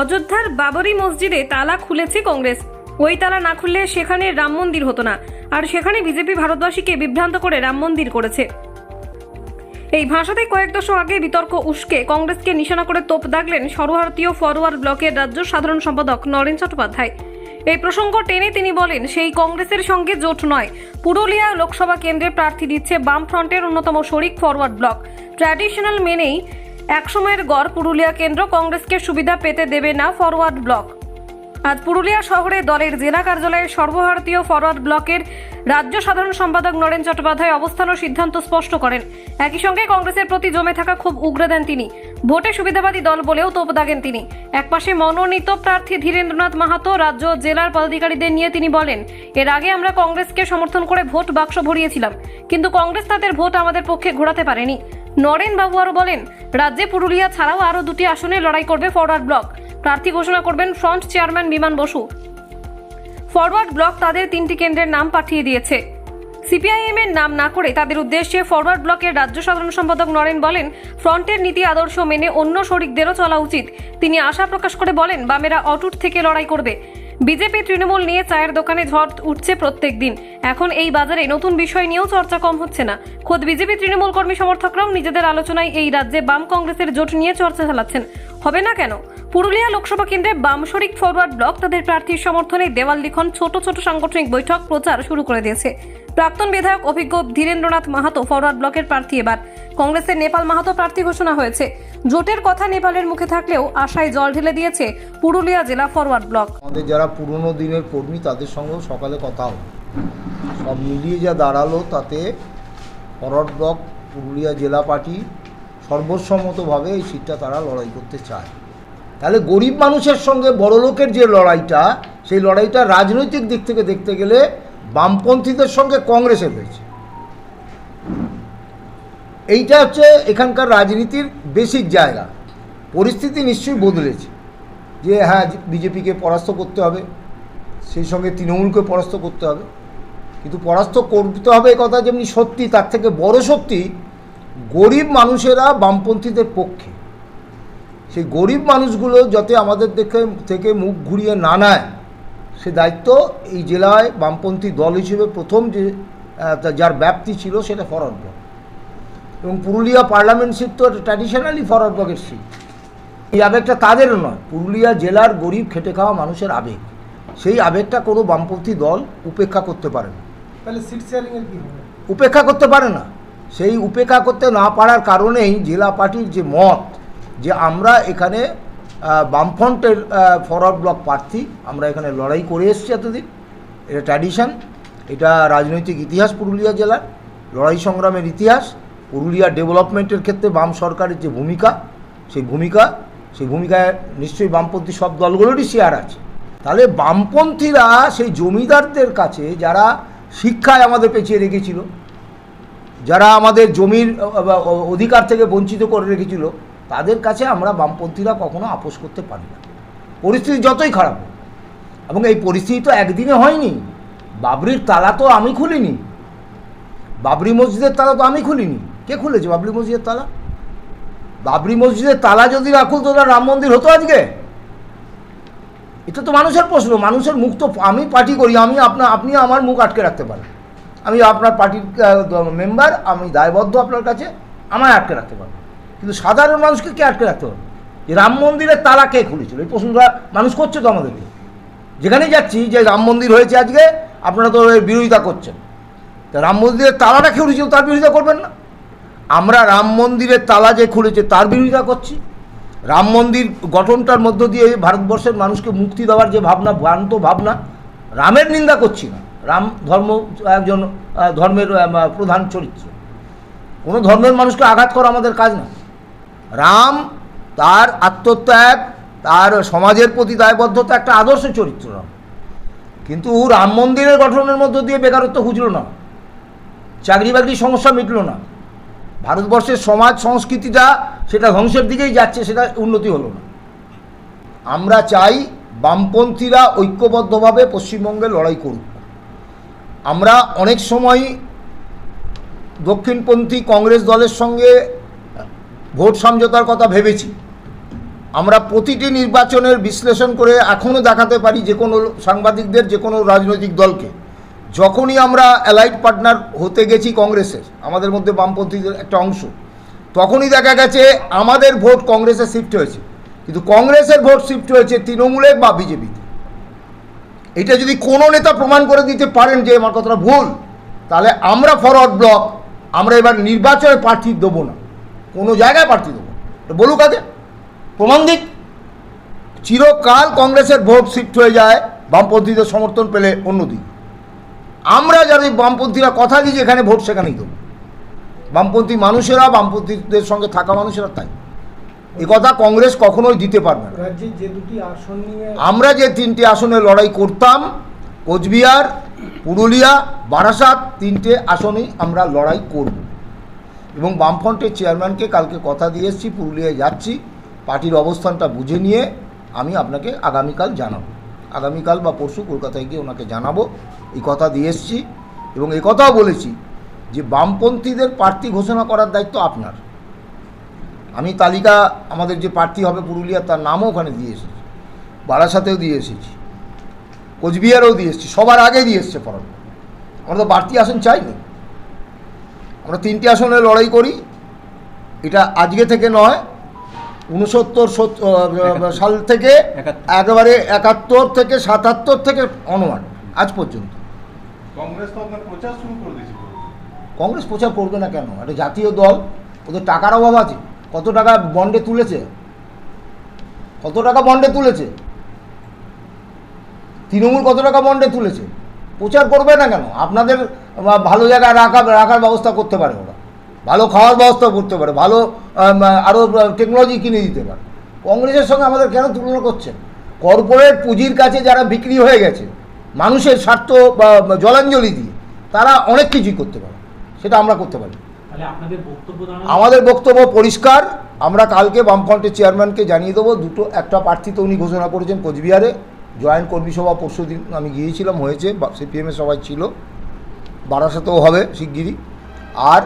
অযোধ্যার বাবরি মসজিদে তালা খুলেছে কংগ্রেস। ওই তালা না খুললে সেখানে রাম মন্দির হতো না। আর সেখানে বিজেপি ভারতবাসীকে বিভ্রান্ত করে রাম মন্দির করেছে। এই ভাষাতে কয়েক দশক আগে বিতর্ক উস্কে কংগ্রেসকে নিশানা করে তোপ দাগলেন সর্বভারতীয় ফরওয়ার্ড ব্লকের রাজ্য সাধারণ সম্পাদক নরেন চট্টোপাধ্যায়। এই প্রসঙ্গ টেনে তিনি বলেন, সেই কংগ্রেসের সঙ্গে জোট নয়। পুরুলিয়া লোকসভা কেন্দ্রে প্রার্থী দিচ্ছে বামফ্রন্টের অন্যতম শরিক ফরওয়ার্ড ব্লক। ট্র্যাডিশনাল মেনেই একসময়ের গড় পুরুলিয়া কেন্দ্র কংগ্রেসকে সুবিধা পেতে দেবে না ফরওয়ার্ড ব্লক। আজ পুরুলিয়া শহরে দলের জেলা কার্যালয়ে সর্বভারতীয় ফরওয়ার্ড ব্লকের রাজ্য সাধারণ সম্পাদক নরেন চট্টোপাধ্যায় অবস্থান ও সিদ্ধান্ত স্পষ্ট করেন। একই সঙ্গে কংগ্রেসের প্রতি জমে থাকা খুব উগ্র দেন তিনি। ভোটে সুবিধাবাদী দল বলেও তোপ দাগেন তিনি। একপাশে মনোনীত প্রার্থী ধীরেন্দ্রনাথ মাহাতো রাজ্য জেলার পদাধিকারীদের নিয়ে তিনি বলেন, এর আগে আমরা কংগ্রেসকে সমর্থন করে ভোট বাক্স ভরিয়েছিলাম, কিন্তু কংগ্রেস তাদের ভোট আমাদের পক্ষে ঘোরাতে পারেনি। নরেন বাবু আরও বলেন, রাজ্যে পুরুলিয়া ছাড়াও আরও দুটি আসনে লড়াই করবে ফরওয়ার্ড ব্লক প্রার্থী ঘোষণা করবেন front chairman Biman Basu. Forward block তাদের তিনটি কেন্দ্রের নাম পাঠিয়ে দিয়েছে। সিপিআইএম এর নাম না করে তাদের উদ্দেশ্যে ফরওয়ার্ড ব্লকের রাজ্য সাধারণ সম্পাদক নরেন বলেন, ফ্রন্টের নীতি আদর্শ মেনে অন্য শরিকদেরও চলা উচিত। তিনি আশা প্রকাশ করে বলেন, বামেরা অটুট থেকে লড়াই করবে। বিজেপি তৃণমূল নিয়ে চায়ের দোকানে ঝড় উঠছে প্রত্যেক দিন এখন এই বাজারে নতুন বিষয় নিয়েও চর্চা কম হচ্ছে না। খোদ বিজেপি তৃণমূল কর্মী সমর্থকরাও নিজেদের আলোচনায় এই রাজ্যে বাম কংগ্রেসের জোট নিয়ে চর্চা চালাচ্ছেন। হবে না কেন? পুরুলিয়া লোকসভা কেন্দ্রে বাম শরিক ফরওয়ার্ড ব্লক তাদের প্রার্থীর সমর্থনে দেওয়াল লিখন ছোট ছোট সাংগঠনিক বৈঠক প্রচার শুরু করে দিয়েছে। প্রাক্তন বিধায়ক অভিজ্ঞ ধীরেন্দ্রনাথ মাহাতো ফরওয়ার্ড ব্লকের প্রার্থী এবার। কংগ্রেসের নেপাল মাহাতো প্রার্থী ঘোষণা হয়েছে। জোটের কথা নেপালের মুখে থাকলেও আশায় জল ঢেলে দিয়েছে পুরুলিয়া জেলা ফরওয়ার্ড ব্লক। আমাদের যারা পুরনো দিনের কর্মী, তাদের সঙ্গেও সকালে কথা হলো সব মিলিয়ে যা দাঁড়াল, তাতে ফরওয়ার্ড ব্লক, পুরুলিয়া জেলা পার্টি সর্বসম্মতভাবে এই সিটটা তারা লড়াই করতে চায়। তাহলে গরিব মানুষের সঙ্গে বড় লোকের যে লড়াইটা, সেই লড়াইটা রাজনৈতিক দিক থেকে দেখতে গেলে বামপন্থীদের সঙ্গে কংগ্রেসের হয়েছে। এইটা হচ্ছে এখানকার রাজনীতির বেসিক জায়গা। পরিস্থিতি নিশ্চয়ই বদলেছে। যে হ্যাঁ বিজেপিকে পরাস্ত করতে হবে, সেই সঙ্গে তৃণমূলকে পরাস্ত করতে হবে। কিন্তু পরাস্ত করতে হবে কথা যেমনি সত্যি, তার থেকে বড় সত্যি গরিব মানুষেরা বামপন্থীদের পক্ষে। সেই গরিব মানুষগুলো যাতে আমাদের দেখে, থেকে মুখ ঘুরিয়ে না নেয়, সে দায়িত্ব এই জেলায় বামপন্থী দল হিসেবে প্রথম যে যার ব্যাপ্তি ছিল সেটা ব্লক এবং পুরুলিয়া পার্লামেন্ট সিট তো ট্র্যাডিশনালি ফরওয়ার্ড ব্লকের সিট এই আবেগটা তাদেরও নয় পুরুলিয়া জেলার গরিব খেটে খাওয়া মানুষের আবেগ। সেই আবেগটা কোনো বামপন্থী দল উপেক্ষা করতে পারে না। তাহলে সিট শেয়ারিং এর কি হবে? উপেক্ষা করতে পারে না। সেই উপেক্ষা করতে না পারার কারণেই জেলা পার্টির যে মত যে আমরা এখানে বামফ্রন্টের ফরওয়ার্ড ব্লক প্রার্থী আমরা এখানে লড়াই করে এসেছি এতদিন। এটা ট্র্যাডিশন এটা রাজনৈতিক ইতিহাস পুরুলিয়া জেলার। লড়াই সংগ্রামের ইতিহাস পুরুলিয়া ডেভেলপমেন্টের ক্ষেত্রে বাম সরকারের যে ভূমিকা, সেই ভূমিকা, সেই ভূমিকায় নিশ্চয়ই বামপন্থী সব দলগুলোরই শেয়ার আছে। তাহলে বামপন্থীরা সেই জমিদারদের কাছে যারা শিক্ষায় আমাদের পেছিয়ে রেখেছিল, যারা আমাদের জমির অধিকার থেকে বঞ্চিত করে রেখেছিল, তাদের কাছে আমরা বামপন্থীরা কখনো আপোষ করতে পারি না। পরিস্থিতি যতই খারাপ এবং এই পরিস্থিতি তো একদিনে হয়নি। বাবরির তালা তো আমি খুলিনি। বাবরি মসজিদের তালা তো আমি খুলিনি। কে খুলেছে? বাবরি মসজিদের তালা? বাবরি মসজিদের তালা যদি না খুলতো, তাহলে রাম মন্দির হতো আজকে? এটা তো মানুষের প্রশ্ন। মানুষের মুখ তো আমি পার্টি করি, আমি আপনার আপনি আমার মুখ আটকে রাখতে পারেন। আমি আপনার পার্টির মেম্বার আমি দায়বদ্ধ আপনার কাছে, আমায় আটকে রাখতে পারব কিন্তু সাধারণ মানুষকে কে আটকে রাখতে পারবে? যে রাম মন্দিরের তালা কে খুলেছিল? এই প্রশ্নটা মানুষ করছে তো আমাদেরকে। যেখানেই যাচ্ছি, যে রাম মন্দির হয়েছে আজকে, আপনারা তো বিরোধিতা করছেন। তা রাম মন্দিরের তালাটা কে খুলেছিল, তার বিরোধিতা করবেন না। আমরা রাম মন্দিরের তালা যে খুলেছে, তার বিরোধিতা করছি। রাম মন্দির গঠনটার মধ্য দিয়ে ভারতবর্ষের মানুষকে মুক্তি দেওয়ার যে ভাবনা, ভ্রান্ত ভাবনা, রামের নিন্দা করছি না। রাম ধর্ম, একজন ধর্মের প্রধান চরিত্র। কোনো ধর্মের মানুষকে আঘাত করা আমাদের কাজ না। রাম তার আত্মত্যাগ, তার সমাজের প্রতি দায়বদ্ধতা একটা আদর্শ চরিত্র রাম। কিন্তু রাম মন্দিরের গঠনের মধ্য দিয়ে বেকারত্ব খুঁজল না। চাকরি বাকরির সমস্যা মিটল না। ভারতবর্ষের সমাজ সংস্কৃতিটা সেটা ধ্বংসের দিকেই যাচ্ছে, সেটা উন্নতি হলো না। আমরা চাই বামপন্থীরা ঐক্যবদ্ধভাবে পশ্চিমবঙ্গে লড়াই করুক। আমরা অনেক সময় দক্ষিণপন্থী কংগ্রেস দলের সঙ্গে ভোট সমঝোতার কথা ভেবেছি। আমরা প্রতিটি নির্বাচনের বিশ্লেষণ করে এখনও দেখাতে পারি যে কোনো সাংবাদিকদের, যে কোনো রাজনৈতিক দলকে। যখনই আমরা অ্যালাইড পার্টনার হতে গেছি কংগ্রেসের, আমাদের মধ্যে বামপন্থীদের একটা অংশ, তখনই দেখা গেছে আমাদের ভোট কংগ্রেসে শিফট হয়েছে। কিন্তু কংগ্রেসের ভোট শিফট হয়েছে তৃণমূলে বা বিজেপিতে এটা যদি কোনো নেতা প্রমাণ করে দিতে পারেন যে আমার কথাটা ভুল, তাহলে আমরা ফরওয়ার্ড ব্লক আমরা এবার নির্বাচনে প্রার্থী দেবো না। কোনো জায়গায় প্রার্থী দেবো। বলুক আগে। প্রমাণ দিক। চিরকাল কংগ্রেসের ভোট শিফট হয়ে যায়, বামপন্থীদের সমর্থন পেলে অন্যদিকে। আমরা যারা বামপন্থীরা কথা দিই যে এখানে ভোট সেখানেই দেবো। বামপন্থী মানুষেরা বামপন্থীদের সঙ্গে থাকা মানুষেরা তাই। এ কথা কংগ্রেস কখনোই দিতে পারবে না। আমরা যে তিনটে আসনে লড়াই করতাম কোচবিহার পুরুলিয়া বারাসাত তিনটে আসনেই আমরা লড়াই করব। এবং বামফ্রন্টের চেয়ারম্যানকে কালকে কথা দিয়ে এসেছি পুরুলিয়ায় যাচ্ছি পার্টির অবস্থানটা বুঝে নিয়ে আমি আপনাকে আগামীকাল জানাব। আগামীকাল বা পরশু কলকাতায় গিয়ে ওনাকে জানাব এই কথা দিয়ে এসেছি এবং এই কথাও বলেছি যে বামপন্থীদের প্রার্থী ঘোষণা করার দায়িত্ব আপনার। আমি তালিকা আমাদের যে প্রার্থী হবে পুরুলিয়া তার নামও ওখানে দিয়ে এসেছি। বারাসাতেও দিয়ে এসেছি। কোচবিহারেও দিয়ে এসেছি। সবার আগে দিয়ে এসছে ফরম। আমরা তো বাড়তি আসন চাইনি। আমরা তিনটি আসনে লড়াই করি। এটা আজকে থেকে নয় উনসত্তর সাল থেকে। একেবারে একাত্তর থেকে সাতাত্তর থেকে অনুমান আজ পর্যন্ত। কংগ্রেস প্রচার প্রচার করবে না কেন? একটা জাতীয় দল, ওদের টাকার অভাব আছে। কত টাকা বন্ডে তুলেছে? কত টাকা বন্ডে তুলেছে? তৃণমূল কত টাকা বন্ডে তুলেছে? প্রচার করবে না কেন? আপনাদের ভালো জায়গায় রাখা রাখার ব্যবস্থা করতে পারে ওরা। ভালো খাওয়ার ব্যবস্থা করতে পারে। ভালো আরও টেকনোলজি কিনে দিতে পারে। কংগ্রেসের সঙ্গে আমাদের কেন তুলনা করছেন? কর্পোরেট পুঁজির কাছে যারা বিক্রি হয়ে গেছে মানুষের স্বার্থ বা জলাঞ্জলি দিয়ে তারা অনেক কিছুই করতে পারে। সেটা আমরা করতে পারি। আমাদের বক্তব্য পরিষ্কার। আমরা কালকে বামফ্রন্টের চেয়ারম্যানকে জানিয়ে দেবো দুটো একটা প্রার্থী তো উনি ঘোষণা করেছেন কোচবিহারে। জয়েন্ট কর্মী সভা পরশু দিন আমি গিয়েছিলাম হয়েছে সিপিএমের সবাই ছিল। বারাসাতেও হবে শিগগিরই। আর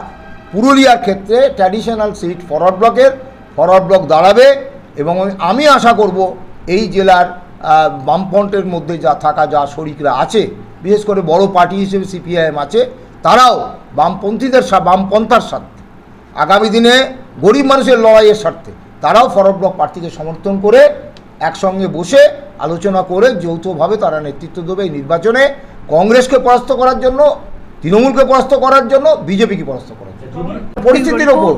পুরুলিয়ার ক্ষেত্রে ট্র্যাডিশনাল সিট ফরওয়ার্ড ব্লকের ফরওয়ার্ড ব্লক দাঁড়াবে এবং আমি- আশা করব এই জেলার বামফ্রন্টের মধ্যে যা থাকা যা শরিকরা আছে বিশেষ করে বড় পার্টি হিসেবে সিপিআইএম আছে তারাও বামপন্থীদের বামপন্থার স্বার্থে। আগামী দিনে গরিব মানুষের লড়াইয়ের স্বার্থে তারাও ফরওয়ার্ড ব্লক প্রার্থীকে সমর্থন করে একসঙ্গে বসে আলোচনা করে যৌথভাবে তারা নেতৃত্ব দেবে এই নির্বাচনে। কংগ্রেসকে পরাস্ত করার জন্য তৃণমূলকে পরাস্ত করার জন্য বিজেপিকে পরাস্ত করার জন্য। পরিস্থিতির ওপর।